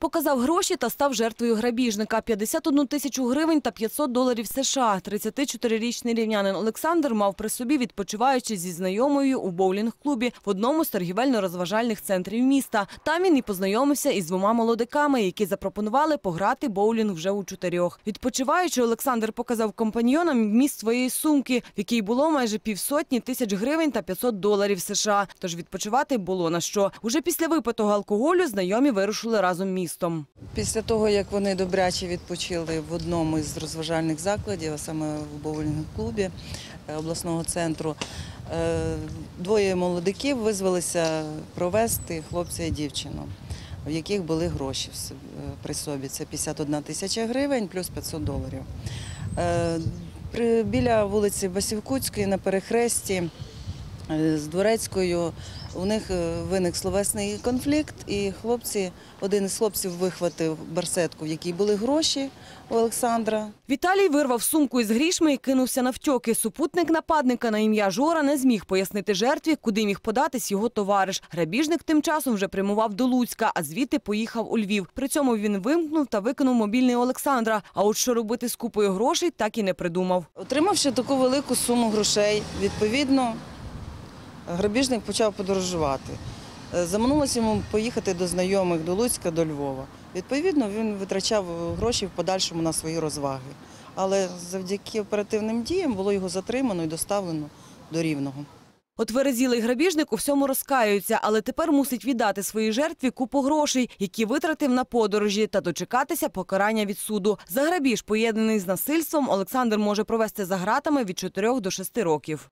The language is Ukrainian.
Показав гроші та став жертвою грабіжника. 51 тисячу гривень та 500 доларів США. 34-річний рівнянин Олександр мав при собі, відпочиваючи зі знайомою у боулінг-клубі в одному з торгівельно-розважальних центрів міста. Там він і познайомився із двома молодиками, які запропонували пограти боулінг вже у чотирьох. Відпочиваючи, Олександр показав компаньйонам вміст своєї сумки, в якій було майже півсотні тисяч гривень та 500 доларів США. Тож відпочивати було на що. Уже після випитого алкоголю знайомі вирушили разом містом. Після того, як вони добряче відпочили в одному із розважальних закладів, а саме в боулінг-клубі е, обласного центру, е, двоє молодиків визвалися провести хлопця і дівчину, в яких були гроші е, при собі. Це 51 тисяча гривень плюс 500 доларів. Біля вулиці Басівкутської на перехресті з Дворецькою у них е, виник словесний конфлікт, і хлопці, один із хлопців вихватив барсетку, в якій були гроші у Олександра. Віталій вирвав сумку із грішми і кинувся навтьоки. Супутник нападника на ім'я Жора не зміг пояснити жертві, куди міг податись його товариш. Грабіжник тим часом вже прямував до Луцька, а звідти поїхав у Львів. При цьому він вимкнув та викинув мобільний Олександра. А от що робити з купою грошей, так і не придумав. Отримавши таку велику суму грошей, відповідно, грабіжник почав подорожувати. Е, Заманулося йому поїхати до знайомих до Луцька, до Львова. Відповідно, він витрачав гроші в подальшому на свої розваги. Але завдяки оперативним діям було його затримано і доставлено до Рівного. От верезілий грабіжник у всьому розкаюється, але тепер мусить віддати своїй жертві купу грошей, які витратив на подорожі, та дочекатися покарання від суду. За грабіж, поєднаний з насильством, Олександр може провести за гратами від 4 до 6 років.